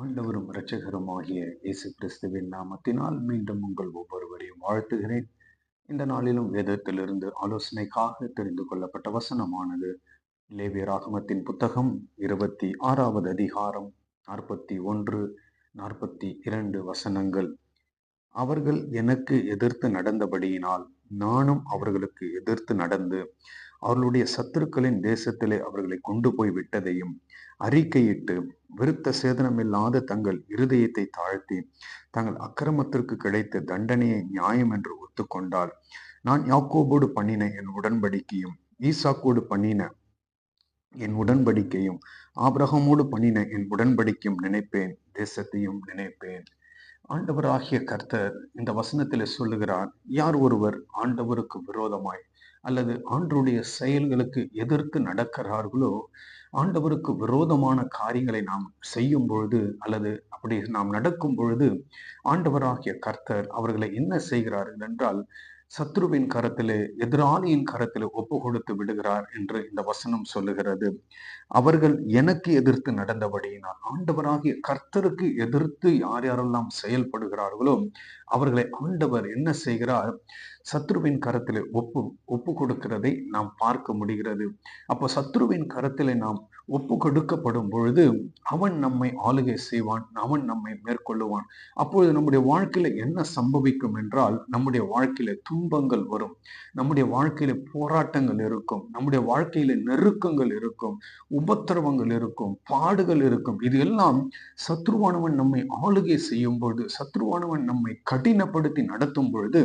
ஆண்டவரும் இரட்சகருமாகிய இயேசு கிறிஸ்துவின் நாமத்தினால் மீண்டும் உங்கள் ஒவ்வொருவரையும் வாழ்த்துகிறேன். இந்த நாளிலும் வேதத்திலிருந்து ஆலோசனைக்காக தெரிந்து கொள்ளப்பட்ட வசனமானது லேவியராகமத்தின் புத்தகம் இருபத்தி ஆறாவது அதிகாரம் நாற்பத்தி ஒன்று நாற்பத்தி இரண்டு வசனங்கள். அவர்கள் எனக்கு எதிர்த்து நடந்தபடியினால் நானும் அவர்களுக்கு எதிர்த்து நடந்து அவர்களுடைய சத்துருக்களின் தேசத்திலே அவர்களை கொண்டு போய் விட்டதையும் அறிக்கையிட்டு விருத்த சேதனமில்லாத தங்கள் இருதயத்தை தாழ்த்தி தங்கள் அக்கிரமத்திற்கு கிடைத்த தண்டனையை நியாயம் என்று ஒத்துக்கொண்டால் நான் யாக்கோபோடு பண்ணின என் உடன்படிக்கையும் ஈசாக்கோடு பண்ணின என் உடன்படிக்கையும் ஆபிரகமோடு பண்ணின என் உடன்படிக்கையும் நினைப்பேன் தேசத்தையும் நினைப்பேன். ஆண்டவராகிய கர்த்தர் இந்த வசனத்தில் சொல்லுகிறார் யார் ஒருவர் ஆண்டவருக்கு விரோதமாய் அல்லது ஆண்டருடைய செயல்களுக்கு எதிர்த்து நடக்கிறார்களோ ஆண்டவருக்கு விரோதமான காரியங்களை நாம் செய்யும் பொழுது அல்லது அப்படி நாம் நடக்கும் பொழுது ஆண்டவராகிய கர்த்தர் அவர்களை என்ன செய்கிறார்கள் என்றால் சத்ருவின் கரத்திலே எதிராளியின் கரத்திலே ஒப்பு கொடுத்து விடுகிறார் என்று இந்த வசனம் சொல்லுகிறது. அவர்கள் எனக்கு எதிர்த்து நடந்தபடியினால் ஆண்டவராகிய கர்த்தருக்கு எதிர்த்து யார் யாரெல்லாம் செயல்படுகிறார்களோ அவர்களை ஆண்டவர் என்ன செய்கிறார்? சத்ருவின் கரத்திலே ஒப்பு ஒப்பு கொடுக்கிறதை நாம் பார்க்க முடிகிறது. அப்போ சத்ருவின் கரத்திலே நாம் ஒப்பு கொடுக்கப்படும் பொழுது அவன் நம்மை ஆளுகை செய்வான் அவன் நம்மை மேற்கொள்ளுவான். அப்பொழுது நம்முடைய வாழ்க்கையில என்ன சம்பவிக்கும் என்றால் நம்முடைய வாழ்க்கையில துன்பங்கள் வரும். நம்முடைய வாழ்க்கையில போராட்டங்கள் இருக்கும். நம்முடைய வாழ்க்கையில நெருக்கங்கள் இருக்கும். உபத்திரவங்கள் இருக்கும். பாடுகள் இருக்கும். இது எல்லாம் சத்ருவானவன் நம்மை ஆளுகை செய்யும் பொழுது சத்ருவானவன் நம்மை கடினப்படுத்தி நடத்தும் பொழுது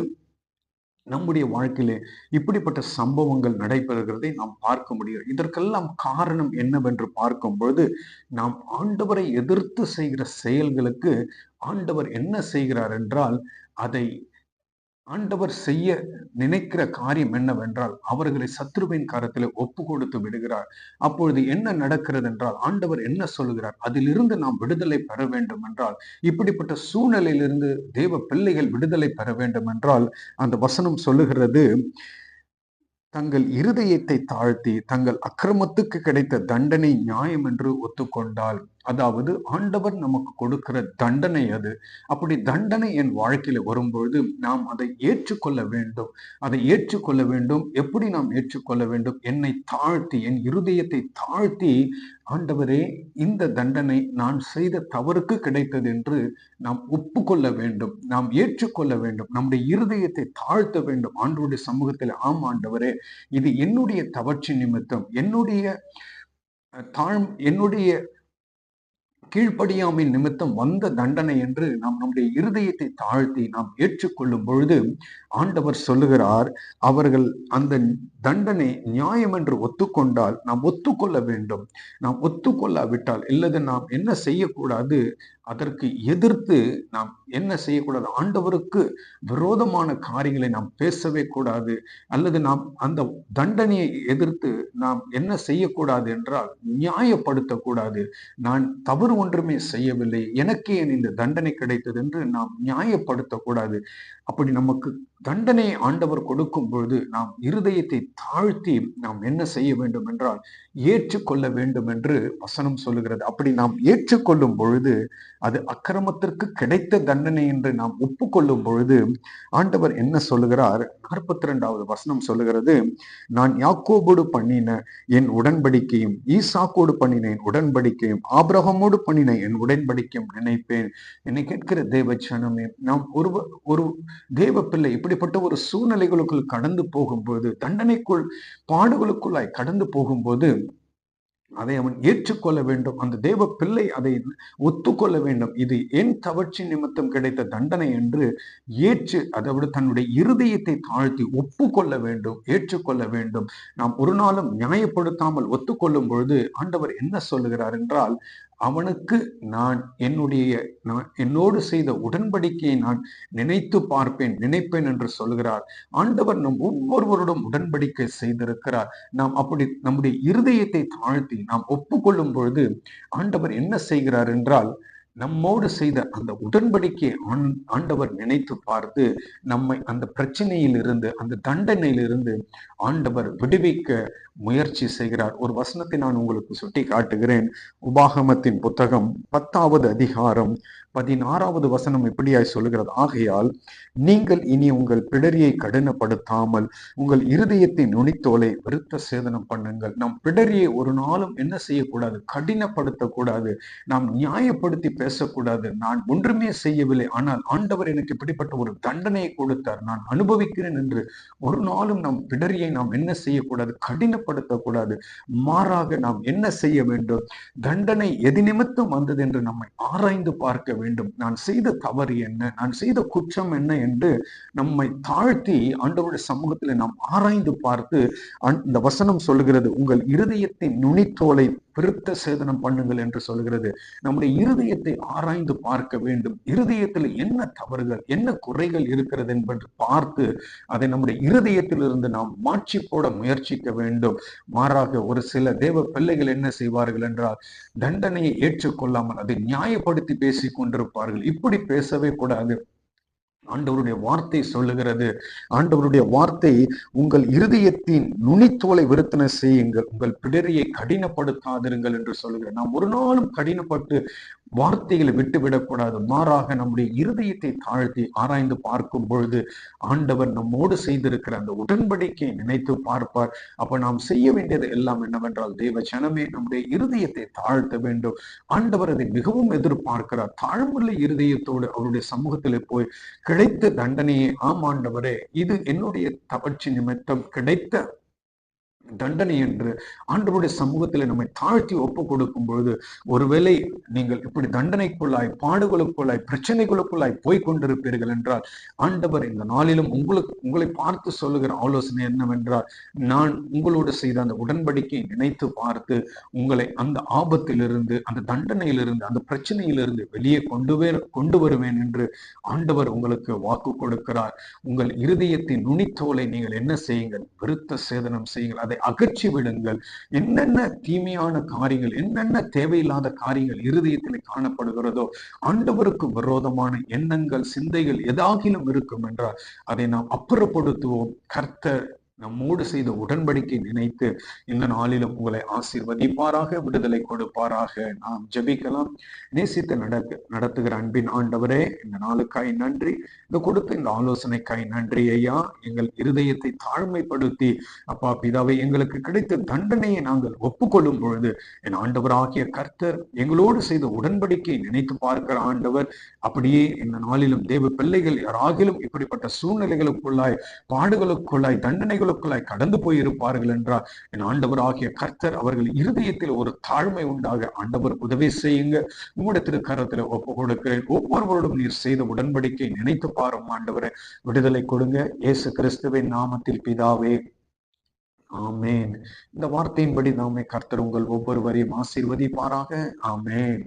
நம்முடைய வாழ்க்கையிலே இப்படிப்பட்ட சம்பவங்கள் நடைபெறுகிறதை நாம் பார்க்க முடியும். இதற்கெல்லாம் காரணம் என்னவென்று பார்க்கும் பொழுது நாம் ஆண்டவரை எதிர்த்து செய்கிற செயல்களுக்கு ஆண்டவர் என்ன செய்கிறார் என்றால் அதை ஆண்டவர் செய்ய நினைக்கிற காரியம் என்னவென்றால் அவர்களை சத்ருவின் காரத்தில் ஒப்பு கொடுத்து விடுகிறார். அப்பொழுது என்ன நடக்கிறது என்றால் ஆண்டவர் என்ன சொல்லுகிறார் அதிலிருந்து நாம் விடுதலை பெற வேண்டும் என்றால் இப்படிப்பட்ட சூழ்நிலையிலிருந்து தேவ பிள்ளைகள் விடுதலை பெற வேண்டும் என்றால் அந்த வசனம் சொல்லுகிறது தங்கள் இருதயத்தை தாழ்த்தி தங்கள் அக்கிரமத்துக்கு கிடைத்த தண்டனை நியாயம் என்று ஒத்துக்கொண்டால் அதாவது ஆண்டவர் நமக்கு கொடுக்கிற தண்டனை அது. அப்படி தண்டனை என் வாழ்க்கையில வரும்பொழுது நாம் அதை ஏற்றுக்கொள்ள வேண்டும். அதை ஏற்றுக்கொள்ள வேண்டும். எப்படி நாம் ஏற்றுக்கொள்ள வேண்டும்? என்னை தாழ்த்தி என் இருதயத்தை தாழ்த்தி ஆண்டவரே இந்த தண்டனை நான் செய்த தவறுக்கு கிடைத்தது என்று நாம் ஒப்புக்கொள்ள வேண்டும். நாம் ஏற்றுக்கொள்ள வேண்டும். நம்முடைய இருதயத்தை தாழ்த்த வேண்டும். ஆண்டவருடைய சமூகத்தில் ஆம் ஆண்டவரே இது என்னுடைய தவற்சி நிமித்தம். என்னுடைய தாழ் என்னுடைய கீழ்ப்படியாமை நிமித்தம் வந்த தண்டனை என்று நாம் நம்முடைய இருதயத்தை தாழ்த்தி நாம் ஏற்றுக்கொள்ளும் பொழுது ஆண்டவர் சொல்லுகிறார் அவர்கள் அந்த தண்டனை நியாயம் என்று ஒத்துக்கொண்டால் நாம் ஒத்துக்கொள்ள வேண்டும். நாம் ஒத்துக்கொள்ளாவிட்டால் இல்லது நாம் என்ன செய்யக்கூடாது? அதற்கு எதிர்த்து நாம் என்ன செய்யக்கூடாது? ஆண்டவருக்கு விரோதமான காரியங்களை நாம் பேசவே கூடாது. அல்லது நாம் அந்த தண்டனையை எதிர்த்து நாம் என்ன செய்யக்கூடாது என்றால் நியாயப்படுத்தக்கூடாது. நான் தவறு ஒன்றுமே செய்யவில்லை. எனக்கே இந்த தண்டனை கிடைத்தது என்று நாம் நியாயப்படுத்தக்கூடாது. அப்படி நமக்கு தண்டனை ஆண்டவர் கொடுக்கும் பொழுது நாம் இருதயத்தை தாழ்த்தி நாம் என்ன செய்ய வேண்டும் என்றால் ஏற்றுக்கொள்ள வேண்டும் என்று வசனம் சொல்லுகிறது. அப்படி நாம் ஏற்றுக்கொள்ளும் பொழுது அது அக்கிரமத்திற்கு கிடைத்த தண்டனை என்று நாம் ஒப்புக்கொள்ளும் பொழுது ஆண்டவர் என்ன சொல்லுகிறார்? நாற்பத்தி ரெண்டாவது வசனம் சொல்லுகிறது நான் யாக்கோபோடு பண்ணின என் உடன்படிக்கையும் ஈசாக்கோடு பண்ணின என் உடன்படிக்கையும் ஆபிரகமோடு பண்ணின என் உடன்படிக்கையும் நினைப்பேன். என்னை கேட்கிற தேவச்சனமே நாம் ஒரு ஒரு தேவ பிள்ளை இப்படிப்பட்ட ஒரு சூழ்நிலைகளுக்குள் கடந்து போகும்போது தண்டனைக்குள் பாடுகளுக்குள்ளாய் கடந்து போகும்போது அதை அவன் ஏற்றுக்கொள்ள வேண்டும். அந்த தேவ பிள்ளை அதை ஒத்துக்கொள்ள வேண்டும். இது என் தவற்சி நிமித்தம் கிடைத்த தண்டனை என்று ஏற்று அதாவது தன்னுடைய இருதயத்தை தாழ்த்தி ஒப்புக்கொள்ள வேண்டும் ஏற்றுக்கொள்ள வேண்டும். நாம் ஒரு நாளும் நியாயப்படுத்தாமல் ஒத்துக்கொள்ளும் பொழுது ஆண்டவர் என்ன சொல்லுகிறார் என்றால் அவனுக்கு நான் என்னுடைய நான் என்னோடு செய்த உடன்படிக்கையை நான் நினைத்து பார்ப்பேன் நினைப்பேன் என்று சொல்கிறார். ஆண்டவர் நம் ஒவ்வொருவருடன் உடன்படிக்கை செய்திருக்கிறார். நாம் அப்படி நம்முடைய இருதயத்தை தாழ்த்தி நாம் ஒப்புக்கொள்ளும் பொழுது ஆண்டவர் என்ன செய்கிறார் என்றால் நம்மோடு செய்த அந்த உடன்படிக்கை ஆண்டவர் நினைத்து பார்த்து நம்மை அந்த பிரச்சனையிலிருந்து அந்த தண்டனையிலிருந்து ஆண்டவர் விடுவிக்க முயற்சி செய்கிறார். ஒரு வசனத்தை நான் உங்களுக்கு சுட்டி காட்டுகிறேன் உபாகமத்தின் புத்தகம் பத்தாவது அதிகாரம் பதினாறாவது வசனம் இப்படியாய் சொல்லுகிறது. ஆகையால் நீங்கள் இனி உங்கள் பிடரியை கடினப்படுத்தாமல் உங்கள் இருதயத்தின் நுனித்தோலை விருத்த சேதனம் பண்ணுங்கள். நம் பிடரியை ஒரு நாளும் என்ன செய்யக்கூடாது? கடினப்படுத்தக்கூடாது. நாம் நியாயப்படுத்தி பேசக்கூடாது. நான் ஒன்றுமே செய்யவில்லை. ஆனால் ஆண்டவர் எனக்கு இப்படிப்பட்ட ஒரு தண்டனையை கொடுத்தார். நான் அனுபவிக்கிறேன் என்று ஒரு நாளும் நம் பிடரியை நாம் என்ன செய்யக்கூடாது? கடினப்படுத்தக்கூடாது. மாறாக நாம் என்ன செய்ய வேண்டும்? தண்டனை எது நிமித்தம் வந்தது என்று நம்மை ஆராய்ந்து பார்க்க வேண்டும். நான் செய்த தவறு என்ன? நான் செய்த குற்றம் என்ன என்று நம்மை தாழ்த்தி ஆண்டவருடைய சமூகத்தில் நாம் ஆராய்ந்து பார்த்து இந்த வசனம் சொல்லுகிறது உங்கள் இருதயத்தின் நுனித்தோலை விருத்த சேதனம் பண்ணுங்கள் என்று சொல்கிறது. நம்முடைய இருதயத்தை ஆராய்ந்து பார்க்க வேண்டும். இருதயத்தில் என்ன தவறுகள் என்ன குறைகள் இருக்கிறது என்பது பார்த்து அதை நம்முடைய இருதயத்திலிருந்து நாம் மாற்றி போட முயற்சிக்க வேண்டும். மாறாக ஒரு சில தேவ பிள்ளைகள் என்ன செய்வார்கள் என்றால் தண்டனையை ஏற்றுக்கொள்ளாமல் அதை நியாயப்படுத்தி பேசிக் கொண்டிருப்பார்கள். இப்படி பேசவே கூடாது. ஆண்டவருடைய வார்த்தை சொல்லுகிறது. ஆண்டவருடைய வார்த்தை உங்கள் இருதயத்தின் நுனித்தோலை விருத்தனை செய்யுங்கள். உங்கள் பிடரியை கடினப்படுத்தாதிருங்கள் என்று சொல்லுகிறேன் நாம் ஒரு நாளும் கடினப்பட்டு வார்த்தைகளை விட்டுவிடக்கூடாது மாறாக நம்முடைய இருதயத்தை தாழ்த்தி ஆராய்ந்து பார்க்கும் பொழுது ஆண்டவர் நம்மோடு செய்திருக்கிற அந்த உடன்படிக்கையை நினைத்து பார்ப்பார். அப்ப நாம் செய்ய வேண்டியது எல்லாம் என்னவென்றால் தேவ ஜனமே நம்முடைய இருதயத்தை தாழ்த்த வேண்டும். ஆண்டவர் அதை மிகவும் எதிர்பார்க்கிறார். தாழ்வுள்ள இருதயத்தோடு அவருடைய சமூகத்தில் போய் கிடைத்த தண்டனையை ஆம் ஆண்டவரே இது என்னுடைய தவற்சி நிமித்தம் கிடைத்த தண்டனை என்று ஆண்டவருடைய சமூகத்தில் நம்மை தாழ்த்தி ஒப்பு கொடுக்கும் பொழுது ஒருவேளை நீங்கள் இப்படி தண்டனைக்குள்ளாய் பாடுகளுக்குள்ளாய் பிரச்சனைகளுக்குள்ளாய் போய் கொண்டிருப்பீர்கள் என்றால் ஆண்டவர் இந்த நாளிலும் உங்களுக்கு உங்களை பார்த்து சொல்லுகிற ஆலோசனை என்னவென்றால் நான் உங்களோடு செய்த அந்த உடன்படிக்கையை நினைத்து பார்த்து உங்களை அந்த ஆபத்திலிருந்து அந்த தண்டனையிலிருந்து அந்த பிரச்சனையிலிருந்து வெளியே கொண்டு கொண்டு வருவேன் என்று ஆண்டவர் உங்களுக்கு வாக்கு கொடுக்கிறார். உங்கள் இருதயத்தின் நுனித்தோலை நீங்கள் என்ன செய்யுங்கள்? விருத்த சேதனம் செய்யுங்கள். அதை அகற்றி விடுங்கள். என்னென்ன தீமையான காரியங்கள் என்னென்ன தேவையில்லாத காரியங்கள் இருதயத்தில் காணப்படுகிறதோ ஆண்டவருக்கு விரோதமான எண்ணங்கள் சிந்தைகள் எதாகிலும் இருக்கும் என்றால் அதை நாம் அப்புறப்படுத்துவோம். கர்த்தர் நம்மோடு செய்த உடன்படிக்கை நினைத்து இந்த நாளிலும் உங்களை ஆசீர்வதிப்பாராக விடுதலை கொடுப்பாராக. நாம் ஜபிக்கலாம். நேசித்து நடக்க நடத்துகிற அன்பின் ஆண்டவரே இந்த நாளுக்காய் நன்றி. இந்த கொடுத்த இந்த ஆலோசனைக்காய் நன்றி ஐயா. எங்கள் இருதயத்தை தாழ்மைப்படுத்தி அப்பா பிதாவை எங்களுக்கு கிடைத்த தண்டனையை நாங்கள் ஒப்புக்கொள்ளும் பொழுது என் ஆண்டவராகிய கர்த்தர் எங்களோடு செய்த உடன்படிக்கை நினைத்து பார்க்கிற ஆண்டவர் அப்படியே இந்த நாளிலும் தேவ பிள்ளைகள் யாராகிலும் இப்படிப்பட்ட சூழ்நிலைகளுக்குள்ளாய் பாடுகளுக்குள்ளாய் தண்டனைகள் உங்களுக்குள்ளாய் கடந்து போயிருப்பார்கள் என்றால் என் ஆண்டவர் ஆகிய கர்த்தர் அவர்கள் இருதயத்தில் ஒரு தாழ்மை உண்டாக ஆண்டவர் உதவி செய்யுங்க. உங்களுடைய திருக்கரத்தில் ஒப்பு கொடுக்கிறேன். ஒவ்வொருவரோடும் நீர் செய்த உடன்படிக்கை நினைத்து பாரும் ஆண்டவரை. விடுதலை கொடுங்க. இயேசு கிறிஸ்துவின் நாமத்தில் பிதாவே. ஆமேன். இந்த வார்த்தையின்படி நாமே கர்த்தர் உங்கள் ஒவ்வொருவரையும் ஆசீர்வதிப்பாராக. ஆமேன்.